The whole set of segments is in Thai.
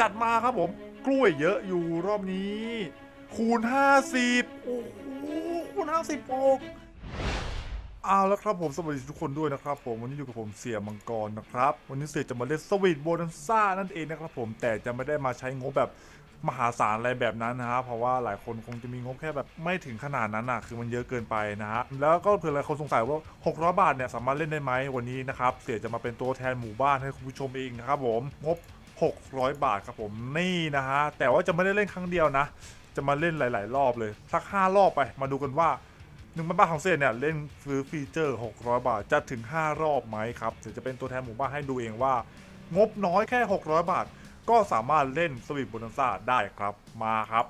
จัดมาครับผม กล้วยเยอะอยู่รอบนี้ คูณ 50 โอ้โหคูณ 50โอกเอาล้วครับผมสวัสดีทุกคนด้วยนะครับผมวันนี้อยู่กับผมเสียมังกรนะครับ วันนี้เสียจะมาเล่นสวีทโบนันซ่านั่นเองนะครับผมแต่จะไม่ได้มาใช้งบแบบมหาศาลอะไรแบบนั้นนะครับเพราะว่าหลายคนคงจะมีงบแค่แบบไม่ถึงขนาดนั้นนะคือมันเยอะเกินไปนะฮะแล้วก็เผื่อหลายคนสงสัยว่า 600 บาทเนี่ยสามารถเล่นได้ไหมวันนี้นะครับเสียจะมาเป็นตัวแทนหมู่บ้านให้คุณผู้ชมเองนะครับผมงบ 600 บาทครับผมนี่นะฮะแต่ว่าจะไม่ได้เล่นครั้งเดียวนะ จะมาเล่นหลาย ๆ รอบเลยสัก5รอบไปมาดูกันว่าหนึ่งบ้านของเซนเนี่ยเล่นซื้อฟีเจอร์ 600 บาทจะถึง 5 รอบไหมครับเดี๋ยวจะเป็นตัวแทนหมู่บ้านให้ดูเองว่า งบน้อยแค่ 600 บาท ก็สามารถเล่นสวิตบนันซ่าได้ครับมาครับ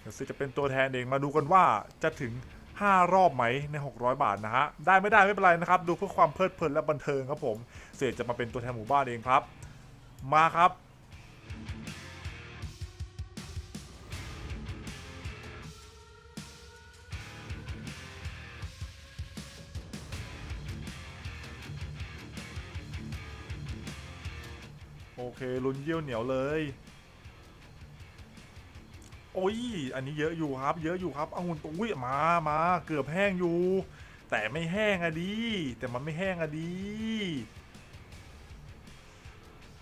เดี๋ยวเซจะเป็นตัวแทนเองมาดูกันว่าจะถึง 5 รอบไหมใน 600 บาทนะฮะได้ไม่ได้ไม่เป็นไรนะครับ ดูเพื่อความเพลิดเพลินและบันเทิงครับผมเสกจะมาเป็นตัวแทนหมู่บ้านเองครับ มาครับ โอเคลุ้นเยี่ยวเหนียวเลย โอ้ย อันนี้เยอะอยู่ครับ เยอะอยู่ครับเองุ่นตุ้ยมามาเกือบแห้งอยู่ แต่ไม่แห้งอะดี แต่มันไม่แห้งอะดี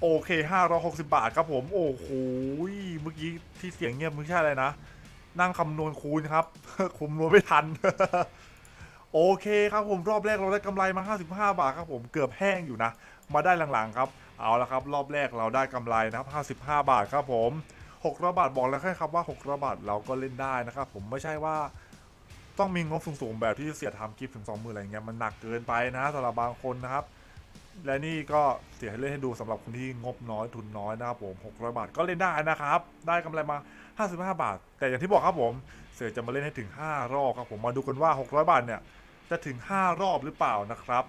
โอเค560บาทครับผม โอ้โหเมื่อกี้ที่เสียงเงียบไม่ใช่อะไรนะ นั่งคำนวณคูณครับคุมนวณไม่ทัน โอเคครับผมรอบแรกเราได้กำไรมา 55 บาทครับผมเกือบแห้งอยู่นะ มาได้หลังๆครับ เอาละครับ รอบแรกเราได้กำไรนะครับ55 บาทครับผม600บาทบอกแล้วแค่ครับว่า600บาทเราก็เล่นได้นะครับผมไม่ใช่ว่าต้องมีงบสูงๆแบบที่เสียทำคลิปถึง20,000อะไรเงี้ยมันหนักเกินไปนะสำหรับบางคนนะครับ และนี่ก็เสียให้เล่นให้ดูสำหรับคนที่งบน้อยทุนน้อยนะครับผม 600 บาทก็เล่นได้นะครับ ได้กำไรมา 55 บาท แต่อย่างที่บอกครับผม เสือจะมาเล่นให้ถึง 5 รอบครับผม มาดูกันว่า 600 บาทเนี่ย จะถึง 5 รอบหรือเปล่านะครับ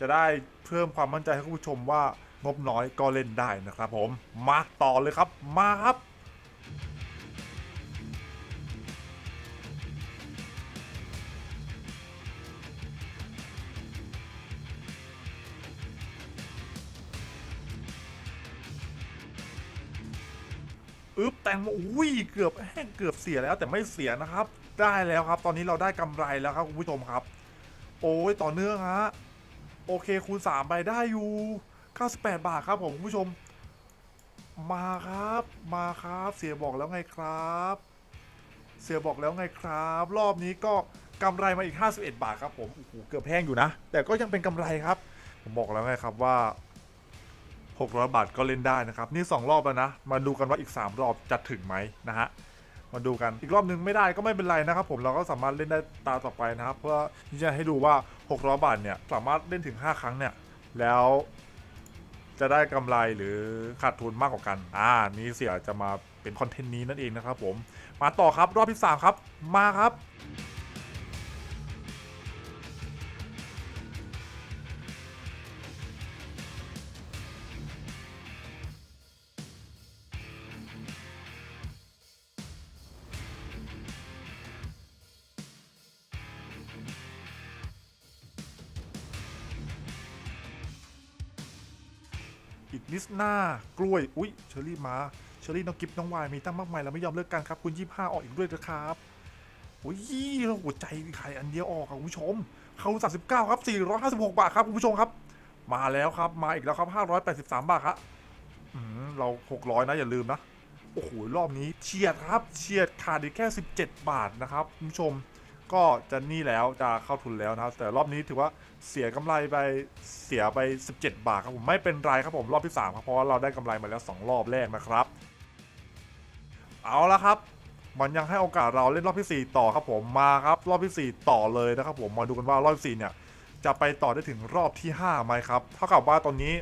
จะได้เพิ่มความมั่นใจให้คุณผู้ชมว่างบน้อยก็เล่นได้นะครับผม มาต่อเลยครับ มาครับ อึ๊บแตงโมอุ้ยเกือบแห้งเกือบเสียแล้วแต่ไม่เสียนะครับ ได้แล้วครับ ตอนนี้เราได้กำไรแล้วครับคุณผู้ชมครับ โอ้ยต่อเนื่องฮะโอเคคูณ3ไปได้อยู่ 98 บาทครับผมคุณผู้ชม มาครับ มาครับ เสียบอกแล้วไงครับ เสียบอกแล้วไงครับ รอบนี้ก็กำไรมาอีก 51 บาทครับผมโอ้โหเกือบแพงอยู่นะ แต่ก็ยังเป็นกำไรครับ ผมบอกแล้วไงครับว่า 600 บาทก็เล่นได้นะครับ นี่ 2 รอบแล้วนะ มาดูกันว่าอีก 3 รอบจะถึงไหมนะฮะ มาดูกัน อีกรอบนึงไม่ได้ก็ไม่เป็นไรนะครับ ผม เราก็สามารถเล่นได้ตาต่อไปนะครับ เพื่อที่จะให้ดูว่า 600 บาทเนี่ยสามารถเล่นถึง 5 ครั้งเนี่ย แล้วจะได้กำไรหรือขาดทุนมากกว่ากัน อ่า นี่เสียจะมาเป็นคอนเทนต์นี้นั่นเองนะครับผม มาต่อครับรอบที่3ครับ มาครับ อีกนิดหน้ากล้วย อุ๊ยเชอรี่มาเชอรี่น้องกิฟน้องวายมีตั้งมากมายแล้วไม่ยอมเลิกกันครับ คุณยี่ห้าออกอีกด้วยนะครับโอ้ยหัวใจไข่อันเดียวออกครับคุณผู้ชม เข้า39ครับ456บหกบาทครับคุณผู้ชมครับ มาแล้วครับมาอีกแล้วครับ583บสามบาทครับอืมเรา600นะอย่าลืมนะ โอ้โหรอบนี้เฉียดครับเฉียดขาดอีกแค่17บาทนะครับคุณผู้ชม ก็จะนี่แล้วจะเข้าทุนแล้วนะครับ แต่รอบนี้ถือว่าเสียกำไรไปเสียไป 17 บาทครับผมไม่เป็นไรครับผมรอบที่ 3 ครับเพราะว่าเราได้กำไรมาแล้ว 2 รอบแรกนะครับ เอาละครับ มันยังให้โอกาสเราเล่นรอบที่ 4 ต่อครับผมมาครับ รอบที่ 4 ต่อเลยนะครับผมมาดูกันว่ารอบที่4เนี่ยจะไปต่อได้ถึงรอบที่5ไหมครับเท่ากับว่าตอนนี้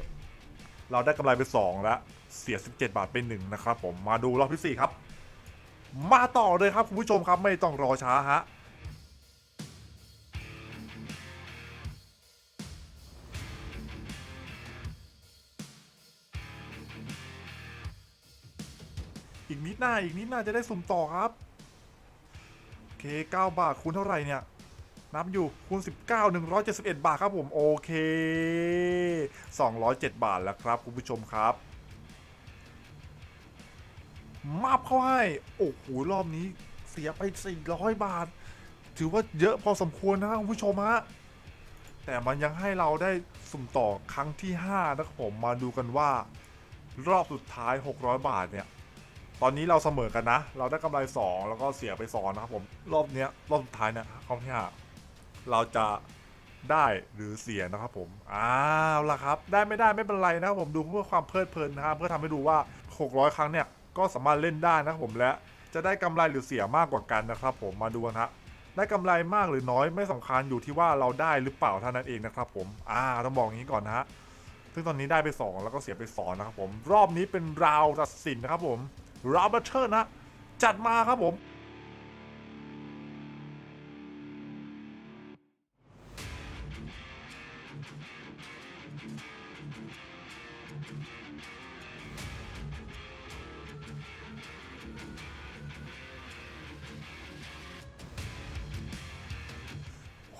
เราได้กำไรไป 2 แล้ว เสีย 17 บาทไป1นะครับผมมาดูรอบที่ 4 ครับ มาต่อเลยครับคุณผู้ชมครับไม่ต้องรอช้าฮะ อีกนิดหน้าอีกนิดหน้าจะได้สุ่มต่อครับโอเค9บาทคูณเท่าไหร่เนี่ยนับอยู่คูณ 19 171 บาทครับผมโอเค 207 บาทแล้วครับคุณผู้ชมครับมาบเข้าให้โอ้โหรอบนี้เสียไป 400 บาท ถือว่าเยอะพอสมควรนะคุณผู้ชมฮะแต่มันยังให้เราได้สุ่มต่อครั้งที่ 5 นะครับผมมาดูกันว่า รอบสุดท้าย 600 บาทเนี่ย ตอนนี้เราเสมอกันนะ เราได้กำไร 2 แล้วก็เสียไป2นะครับผมรอบเนี้ยรอบสุดท้ายเนี่ยครั้งที่5เราจะได้หรือเสียนะครับผมอ้าวล่ะครับ ได้ไม่ได้ไม่เป็นไรนะครับผมดูเพื่อความเพลิดเพลินนะครับเพื่อทำให้ดูว่า 600 ครั้งเนี่ยก็สามารถเล่นได้นะครับผมและจะได้กำไรหรือเสียมากกว่ากันนะครับ ผมมาดูกันฮะได้กำไรมากหรือน้อยไม่สำคัญอยู่ที่ว่าเราได้หรือเปล่าเท่านั้นเองนะครับ ผมอ่าต้องบอกอย่างนี้ก่อนนะฮะซึ่งตอนนี้ได้ไป 2 แล้วก็เสียไป2นะครับผมรอบนี้เป็นราวตัดสินนะครับผม ราบัตเทิลนะ จัดมาครับผม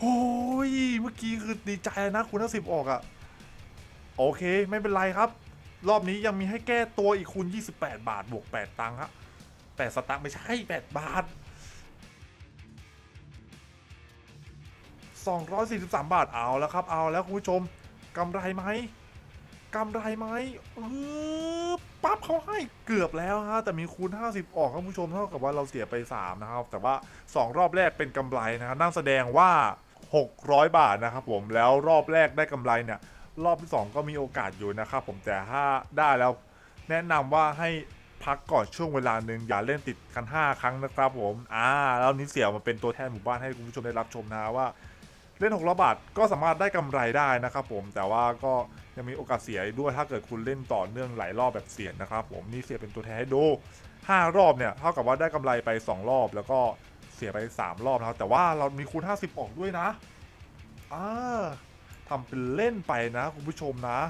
โอ้ย เมื่อกี้คือดีใจนะคุณทั้งสิบออกอะโอเค ไม่เป็นไรครับ รอบนี้ยังมีให้แก้ตัวอีกคูณ 28 บาท บวก 8 ตังค์ฮะ8สตังค์ไม่ใช่ 8 บาท 243 บาทเอาแล้วครับ เอาแล้วคุณผู้ชมกำไรไหมกำไรไหมเออปั๊บเขาให้เกือบแล้วฮะแต่มีคูณ 50 ออกครับคุณผู้ชมเท่ากับว่าเราเสียไป 3 นะครับ แต่ว่า 2 รอบแรกเป็นกำไรนะครับนั่นแสดงว่า 600 บาทนะครับผมแล้วรอบแรกได้กำไรเนี่ย รอบที่ 2 ก็มีโอกาสอยู่นะครับผมแต่ถ้าได้แล้วแนะนำว่าให้พักก่อนช่วงเวลาหนึ่งอย่าเล่นติดกัน 5 ครั้งนะครับผมอ่าแล้วนี้เสี่ยวมาเป็นตัวแทนหมู่บ้านให้คุณผู้ชมได้รับชมนะว่า เล่น600บาทก็สามารถได้กำไรได้นะครับผมแต่ว่าก็ยังมีโอกาสเสียด้วยถ้าเกิดคุณเล่นต่อเนื่องหลายรอบแบบเสี่ยงนะครับผมนี่เสียเป็นตัวแทนให้ดู 5 รอบเนี่ยเท่ากับว่าได้กำไรไป 2 รอบแล้วก็เสียไป 3 รอบนะครับแต่ว่าเรามีคูณ 50 ออกด้วยนะอ่า ทำเป็นเล่นไปนะคุณผู้ชมนะ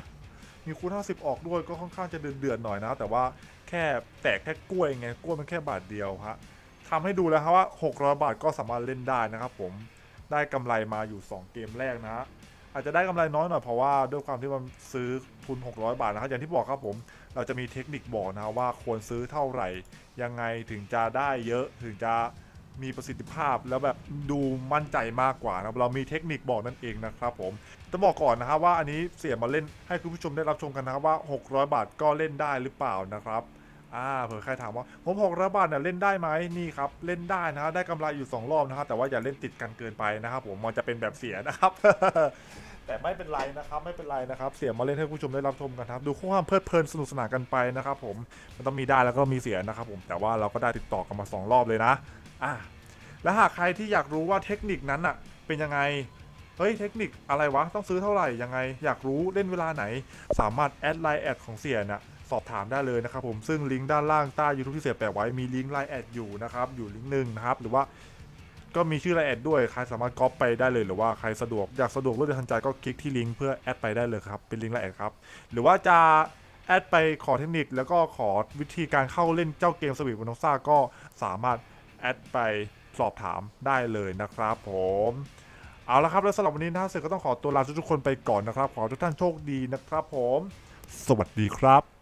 มีคูณ50 ออกด้วยก็ค่อนข้างจะเดือดๆหน่อยนะ แต่ว่าแค่แตกแค่กล้วยไงกล้วยมันแค่บาทเดียวฮะทำให้ดูแล้วครับว่า 600 บาทก็สามารถเล่นได้นะครับผมได้กำไรมาอยู่ 2 เกมแรกนะ อาจจะได้กำไรน้อยหน่อยเพราะว่าด้วยความที่มันซื้อทุน 600 บาทนะครับ อย่างที่บอกครับผม เราจะมีเทคนิคบอกนะว่าควรซื้อเท่าไหร่ ยังไงถึงจะได้เยอะถึงจะ มีประสิทธิภาพแล้วแบบดูมั่นใจมากกว่านะครับเรามีเทคนิคบอกนั่นเองนะครับผมจะบอกก่อนนะครับว่าอันนี้เสียมาเล่นให้คุณผู้ชมได้รับชมกันนะครับว่า 600 บาทก็เล่นได้หรือเปล่านะครับอ่าเผื่อใครถามว่าผม600บาทเนี่ยเล่นได้ไหมนี่ครับเล่นได้นะฮะได้กำไรอยู่ 2 รอบนะครับแต่ว่าอย่าเล่นติดกันเกินไปนะครับผมมันจะเป็นแบบเสียนะครับ แต่ไม่เป็นไรนะครับไม่เป็นไรนะครับเสียมาเล่นให้ผู้ชมได้รับชมกันครับดูความเพลิดเพลินสนุกสนานกันไปนะครับผมมันต้องมีได้แล้วก็มีเสียนะครับผมแต่ว่าเราก็ได้ติดต่อกันมาสองรอบเลยนะ อะและหากใครที่อยากรู้ว่าเทคนิคนั้นอะเป็นยังไงเฮ้ยเทคนิคอะไรวะต้องซื้อเท่าไหร่ยังไง อยากรู้เล่นเวลาไหน สามารถแอดไลน์แอดของเสียน่ะสอบถามได้เลยนะครับผมซึ่งลิงก์ด้านล่างใต้ YouTube ที่เสียแปะไว้มีลิงก์ไลน์แอดอยู่นะครับอยู่ลิงก์หนึ่งนะครับหรือว่าก็มีชื่อไลน์แอดด้วยใครสามารถก๊อปไปได้เลยหรือว่าใครสะดวกอยากสะดวกรวดเร็วทันใจก็คลิกที่ลิงก์เพื่อแอดไปได้เลยครับเป็นลิงก์ไลน์แอดครับหรือว่าจะแอดไปขอเทคนิคแล้วก็ขอวิธีการเข้าเล่นเจ้าเกมสวีทวอนซ่าก็สามารถ แอดไปสอบถามได้เลยนะครับผมเอาละครับแล้วสำหรับวันนี้นะเสือก็ต้องขอตัวลาทุกๆคนไปก่อนนะครับ ขอทุกท่านโชคดีนะครับผม สวัสดีครับ